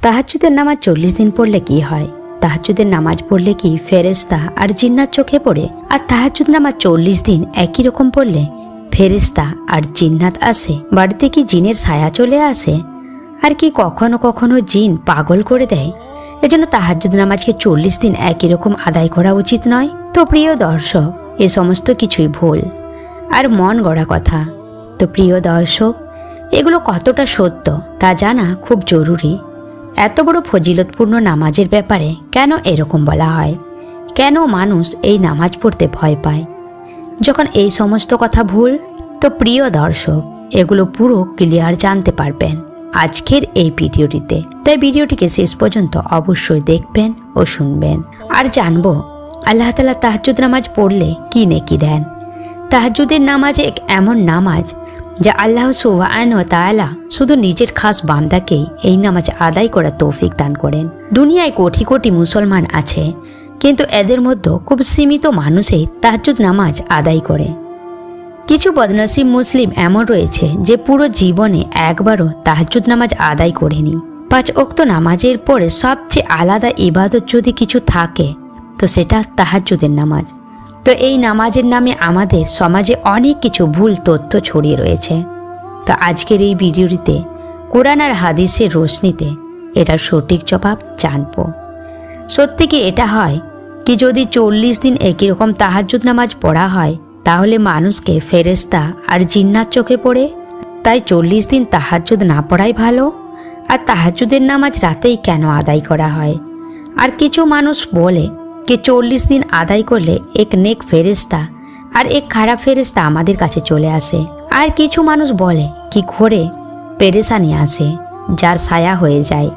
তাহাজ্জুদের নামাজ চল্লিশ দিন পড়লে কি হয়? তাহাজ্জুদের নামাজ পড়লে কি ফেরেস্তা আর জিন্নাত চোখে পড়ে? আর তাহাজ্জুদ নামাজ চল্লিশ দিন একই রকম পড়লে ফেরেস্তা আর জিন্নাত আসে? বাড়িতে কি জিনের ছায়া চলে আসে? আর কি কখনো কখনো জিন পাগল করে দেয়? এজন্য তাহাজ্জুদ নামাজকে চল্লিশ দিন একই রকম আদায় করা উচিত নয়। তো প্রিয় দর্শক, এ সমস্ত কিছুই ভুল আর মন গড়া কথা। তো প্রিয় দর্শক, এগুলো কতটা সত্য তা জানা খুব জরুরি। এত বড় ফজিলতপূর্ণ নামাজের ব্যাপারে কেন এরকম বলা হয়? কেন মানুষ এই নামাজ পড়তে ভয় পায়? যখন এই সমস্ত কথা ভুল, তো প্রিয় দর্শক, এগুলো পুরো ক্লিয়ার জানতে পারবেন আজকের এই ভিডিওটিতে। তাই ভিডিওটিকে শেষ পর্যন্ত অবশ্যই দেখবেন ও শুনবেন। আর জানব, আল্লাহ তালা তাহাজুদ নামাজ পড়লে কি নেকি দেন? তাহাজুদের নামাজ এক এমন নামাজ যা আল্লাহ সুবায়ন ও তাআলা শুধু নিজের খাস বান্দাকেই এই নামাজ আদায় করার তৌফিক দান করেন। দুনিয়ায় কোটি কোটি মুসলমান আছে, কিন্তু এদের মধ্যে খুব সীমিত মানুষই তাহাজুদ নামাজ আদায় করে। কিছু বদনসিব মুসলিম এমন রয়েছে যে পুরো জীবনে একবারও তাহাজুদ নামাজ আদায় করেনি। পাঁচ অক্ত নামাজের পরে সবচেয়ে আলাদা ইবাদত যদি কিছু থাকে, তো সেটা তাহাজুদের নামাজ। তো এই নামাজের নামে আমাদের সমাজে অনেক কিছু ভুল তথ্য ছড়িয়ে রয়েছে। তো আজকের এই ভিডিওটিতে কোরআন আর হাদিসের রোশনিতে এটার সঠিক জবাব জানব। সত্যি কি এটা হয় কি যদি চল্লিশ দিন একই রকম তাহাজুদ নামাজ পড়া হয়, তাহলে মানুষকে ফেরেস্তা আর জিন্নাত চোখে পড়ে? তাই চল্লিশ দিন তাহাজুদ না পড়াই ভালো। আর তাহাজুদের নামাজ রাতেই কেন আদায় করা হয়? আর কিছু মানুষ বলে কি চল্লিশ দিন আদায় করলে এক নেক ফেরেস্তা আর এক খারাপ ফেরেস্তা আমাদের কাছে চলে আসে। আর কিছু মানুষ বলে, কি ঘোরে? পেরেশানি আসে যার ছায়া হয়ে যায়।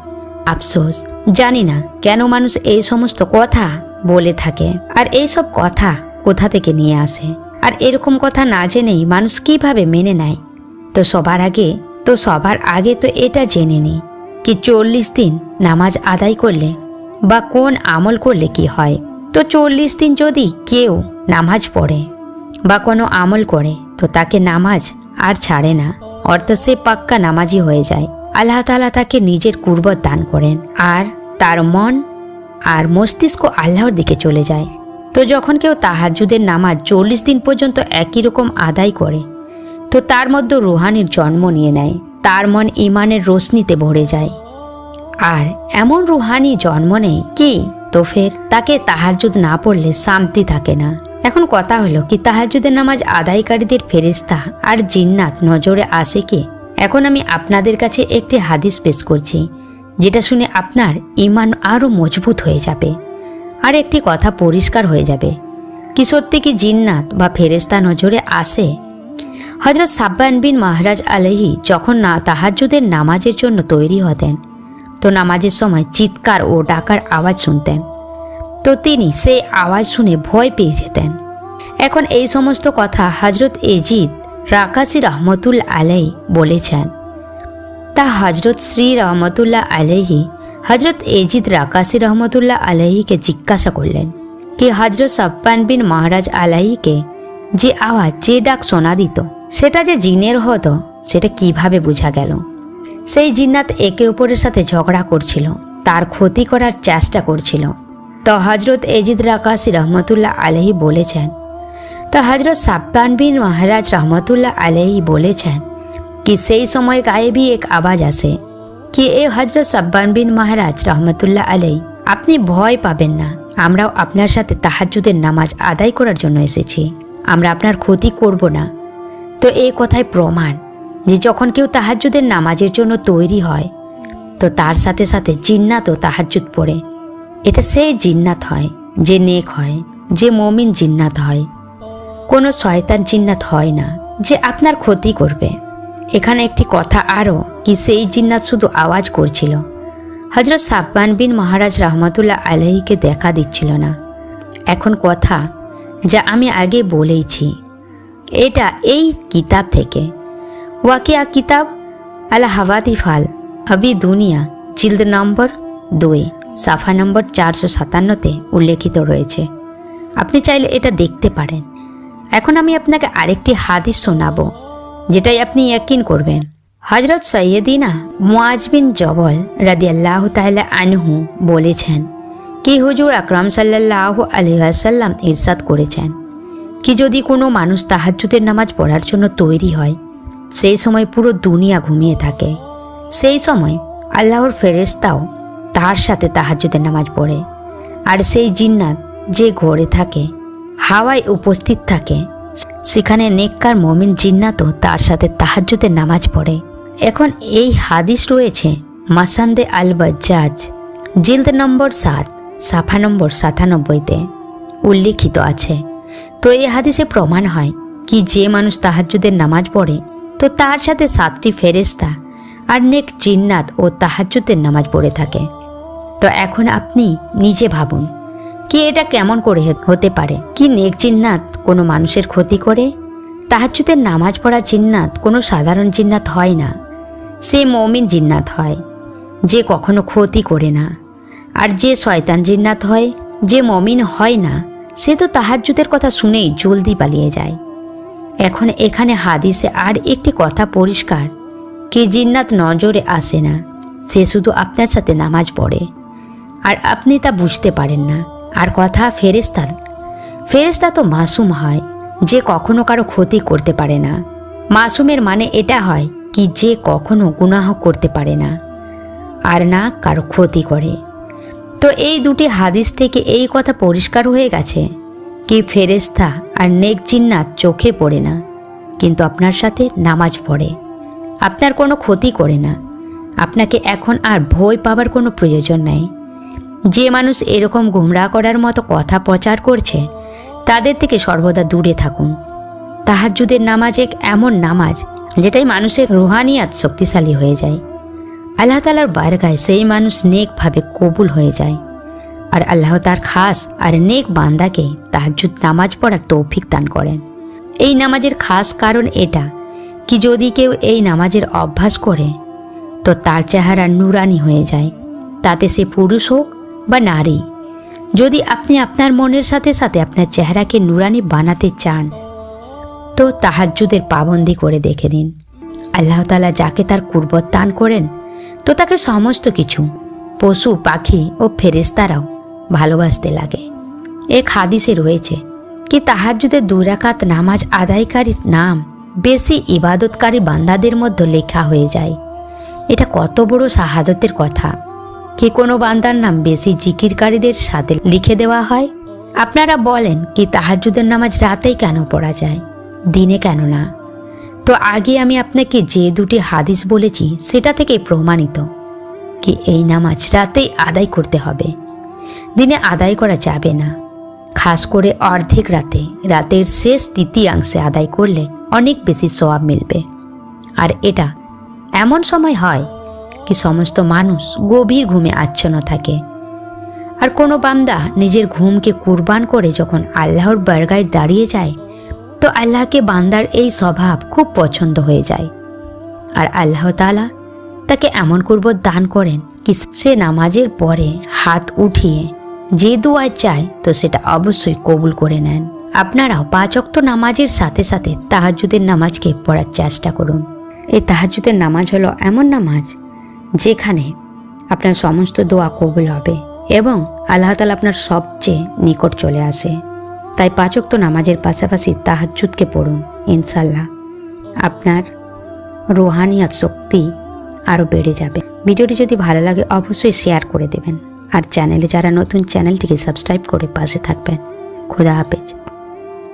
আফসোস, জানি না কেন মানুষ এই সমস্ত কথা বলে থাকে। আর এই সব কথা কোথা থেকে নিয়ে আসে? আর এরকম কথা না জেনেই মানুষ কীভাবে মেনে নেয়? তো সবার আগে, তো সবার আগে তো এটা জেনে নি, কি চল্লিশ দিন নামাজ আদায় করলে বা কোন আমল করলে কি হয়? তো চল্লিশ দিন যদি কেউ নামাজ পড়ে বা কোনো আমল করে, তো তাকে নামাজ আর ছাড়ে না। অর্থাৎ সে পাক্কা নামাজি হয়ে যায়। আল্লাহ তালা তাকে নিজের কুর্বত দান করেন আর তার মন আর মস্তিষ্ক আল্লাহর দিকে চলে যায়। তো যখন কেউ তাহাজুদের নামাজ চল্লিশ দিন পর্যন্ত একই রকম আদায় করে, তো তার মধ্যে রুহানির জন্ম নিয়ে নেয়। তার মন ইমানের রোশনিতে ভরে যায়। আর এমন রুহানি জন্ম নেই কি? তো ফের তাকে তাহাজুদ না পড়লে শান্তি থাকে না। এখন কথা হলো কি তাহাজুদের নামাজ আদায়কারীদের ফেরিস্তা আর জিন্নাত নজরে আসে কি? এখন আমি আপনাদের কাছে একটি হাদিস পেশ করছি, যেটা শুনে আপনার ইমান আরও মজবুত হয়ে যাবে। আর একটি কথা পরিষ্কার হয়ে যাবে, কি সত্যি কি জিন্নাত বা ফেরেস্তা নজরে আসে? হজরত সাব্বান বিন মহারাজ আলহি যখন না তাহাজুদের নামাজের জন্য তৈরি হতেন তো নামাজের সময় চিৎকার ও ডাকার আওয়াজ শুনতেন। তো তিনি সেই আওয়াজ শুনে ভয় পেয়ে যেতেন। এখন এই সমস্ত কথা হজরত এজিদ রাকাসি রহমতুল আলাই বলেছেন। তা হজরত শ্রী রহমতুল্লাহ আলহি হজরত এজিদ রাকাসি রহমতুল্লাহ আলহিকে জিজ্ঞাসা করলেন, কি হজরত সাপ্পান বিন মহারাজ আলাহিকে যে আওয়াজ, যে ডাক শোনা দিত, সেটা যে জিনের হতো, সেটা কীভাবে বোঝা গেল? সেই জিন্নাত একে অপরের সাথে ঝগড়া করছিল, তার ক্ষতি করার চেষ্টা করছিল। তো হজরত এজিদ রাকাসি রহমতুল্লাহ আলহি বলেছেন, তো হজরত সাপ্পান বিন মহারাজ রহমতুল্লাহ আলহি বলেছেন কি সেই সময় গায়েবী এক আওয়াজ আসে, কি এ হজরত সাব্বান বিন মহারাজ রহমতুল্লাহ আলাই আপনি ভয় পাবেন না, আমরাও আপনার সাথে তাহাজুদের নামাজ আদায় করার জন্য এসেছি, আমরা আপনার ক্ষতি করব না। তো এই কথায় প্রমাণ যে যখন কেউ তাহাজুদের নামাজের জন্য তৈরি হয়, তো তার সাথে সাথে জিন্নাতও তাহাজুদ পড়ে। এটা সেই জিন্নাত হয়, যে নেক হয়, যে মমিন জিন্নাত হয়। কোনো শয়তান জিন্নাত হয় না, যে আপনার ক্ষতি করবে। এখানে একটি কথা আরও, কি সেই জিন্নাত শুধু আওয়াজ করছিল। হজরত সাব্বান বিন মহারাজ রহমতুল্লাহ আলহিকে দেখা দিচ্ছিল না। এখন কথা, যা আমি আগে বলেইছি, এটা এই কিতাব থেকে। ওয়াকিয়া কিতাব আলা হাওয়াদি ফাল। আবি দুনিয়া, জিল্দ নম্বর দুই, সাফা নম্বর চারশো সাতান্নতে উল্লেখিত রয়েছে। আপনি চাইলে এটা দেখতে পারেন। এখন আমি আপনাকে আরেকটি হাদিস শোনাবো, যেটাই আপনি ইয়াকিন করবেন। হজরত সৈয়দিনা মুআজ বিন জবল রাদি আল্লাহ আনহু বলেছেন, কি হুজুর আকরাম সাল্লাল্লাহু আলাইহি ওয়াসাল্লাম ইরশাদ করেছেন? কি যদি কোনো মানুষ তাহাজ্জুদের নামাজ পড়ার জন্য তৈরি হয় সেই সময় পুরো দুনিয়া ঘুমিয়ে থাকে। সেই সময় আল্লাহর ফেরেশতাও তার সাথে তাহাজ্জুদের নামাজ পড়ে। আর সেই জিন্নাত যে ঘরে থাকে, হাওয়ায় উপস্থিত থাকে, সেখানে নেককার মমিন জিন্নাতও তার সাথে তাহাজ্জুদের নামাজ পড়ে। এখন এই হাদিস রয়েছে মাসান্দে আল বজ্জাজ জিলদ নম্বর সাত, সাফা নম্বর সাতানব্বইতে। উল্লিখিত আছে। তো এই হাদিসে প্রমাণ হয় কি যে মানুষ তাহাজ্জুদের নামাজ পড়ে তো তার সাথে সাতটি ফেরেস্তা আর নেক জিন্নাত ও তাহাজ্জুদের নামাজ পড়ে থাকে। তো এখন আপনি নিজে ভাবুন, কি এটা কেমন করে হতে পারে? কি নেক জিন্নাত কোনো মানুষের ক্ষতি করে? তাহাজ্জুদের নামাজ পড়া জিন্নাত কোনো সাধারণ জিন্নাত হয় না। সে মমিন জিন্নাত হয়, যে কখনো ক্ষতি করে না। আর যে শয়তান জিন্নাত হয়, যে মমিন হয় না, সে তো তাহাজ্জুদের কথা শুনেই জলদি পালিয়ে যায়। এখন এখানে হাদিসে আর একটি কথা পরিষ্কার। কি জিন্নাত নজরে আসে না, সে শুধু আপনার সাথে নামাজ পড়ে। আর আপনি তা বুঝতে পারেন না। আর কথা ফেরেস্তার ফেরেস্তা তো মাসুম হয়, যে কখনো কারও ক্ষতি করতে পারে না। মাসুমের মানে এটা হয় কি যে কখনো গুনাহ করতে পারে না, আর না কারও ক্ষতি করে। তো এই দুটি হাদিস থেকে এই কথা পরিষ্কার হয়ে গেছে? কি ফেরেস্তা আর নেক জিন্নাত চোখে পড়ে না, কিন্তু আপনার সাথে নামাজ পড়ে। আপনার কোনো ক্ষতি করে না। আপনাকে এখন আর ভয় পাবার কোনো প্রয়োজন নেই। যে মানুষ এরকম গুমরা করার মতো কথা প্রচার করছে, তাদের থেকে সর্বদা দূরে থাকুন। তাহাজ্জুদের নামাজ এক এমন নামাজ, যেটাই মানুষের রুহানিয়াত শক্তিশালী হয়ে যায়। আল্লাহ তালার বারগায় সেই মানুষ নেকভাবে কবুল হয়ে যায়। আর আল্লাহ তার খাস আর নেক বান্দাকে তাহাজ্জুদ নামাজ পড়ার তৌফিক দান করেন। এই নামাজের খাস কারণ এটা কি যদি কেউ এই নামাজের অভ্যাস করে, তো তার চেহারা নুরানি হয়ে যায়। তাতে সে পুরুষ হোক বা নারী, যদি আপনি আপনার মনের সাথে সাথে আপনার চেহারাকে নুরানি বানাতে চান, তো তাহাজ্জুদের পাবন্দি করে দেখে নিন। আল্লাহ তালা যাকে তার কুর্বত দান করেন, তো তাকে সমস্ত কিছু, পশু, পাখি ও ফেরেস্তারাও ভালোবাসতে লাগে। এক হাদিসে রয়েছে কি তাহাজ্জুদের দুরাকাত নামাজ আদায়কারীর নাম বেশি ইবাদতকারী বান্দাদের মধ্যে লেখা হয়ে যায়। এটা কত বড় শাহাদতের কথা। কি কোনো বান্দার নাম বেশি জিকিরকারীদের সাথে লিখে দেওয়া হয়? আপনারা বলেন কি তাহাজ্জুদের নামাজ রাতেই কেন পড়া যায়, দিনে কেন না? তো আগে আমি আপনাকে যে দুটি হাদিস বলেছি সেটা থেকে প্রমাণিত। কি এই নামাজ রাতেই আদায় করতে হবে। দিনে আদায় করা যাবে না। খাস করে অর্ধেক রাতে, রাতের শেষ তৃতীয়াংশে আদায় করলে অনেক বেশি সওয়াব মিলবে। আর এটা এমন সময় হয় কি সমস্ত মানুষ গভীর ঘুমে আচ্ছন্ন থাকে। আর কোনো বান্দা নিজের ঘুমকে কুরবান করে যখন আল্লাহর বারগায় দাঁড়িয়ে যায়, তো আল্লাহকে বান্দার এই স্বভাব খুব পছন্দ হয়ে যায়। আর আল্লাহ তালা তাকে এমন কুরবত দান করেন কি সে নামাজের পরে হাত উঠিয়ে যে দোয়ায় চায়, তো সেটা অবশ্যই কবুল করে নেন। আপনারাও পাঁচ অক্ত নামাজের সাথে সাথে তাহাজুদের নামাজকে পড়ার চেষ্টা করুন। এই তাহাজুদের নামাজ হলো এমন নামাজ যেখানে আপনার সমস্ত দোয়া কবুল হবে এবং আল্লাহ তালা আপনার সবচেয়ে নিকট চলে আসে। তাই পাঁচক তো নামাজের পাশাপাশি তাহাজ্জুদকে পড়ুন ইনশাল্লাহ আপনার রোহানিয়াত শক্তি আরও বেড়ে যাবে। ভিডিওটি যদি ভালো লাগে, অবশ্যই শেয়ার করে দেবেন। আর চ্যানেলে যারা নতুন চ্যানেলটিকে সাবস্ক্রাইব করে পাশে থাকবেন। খোদা হাফেজ।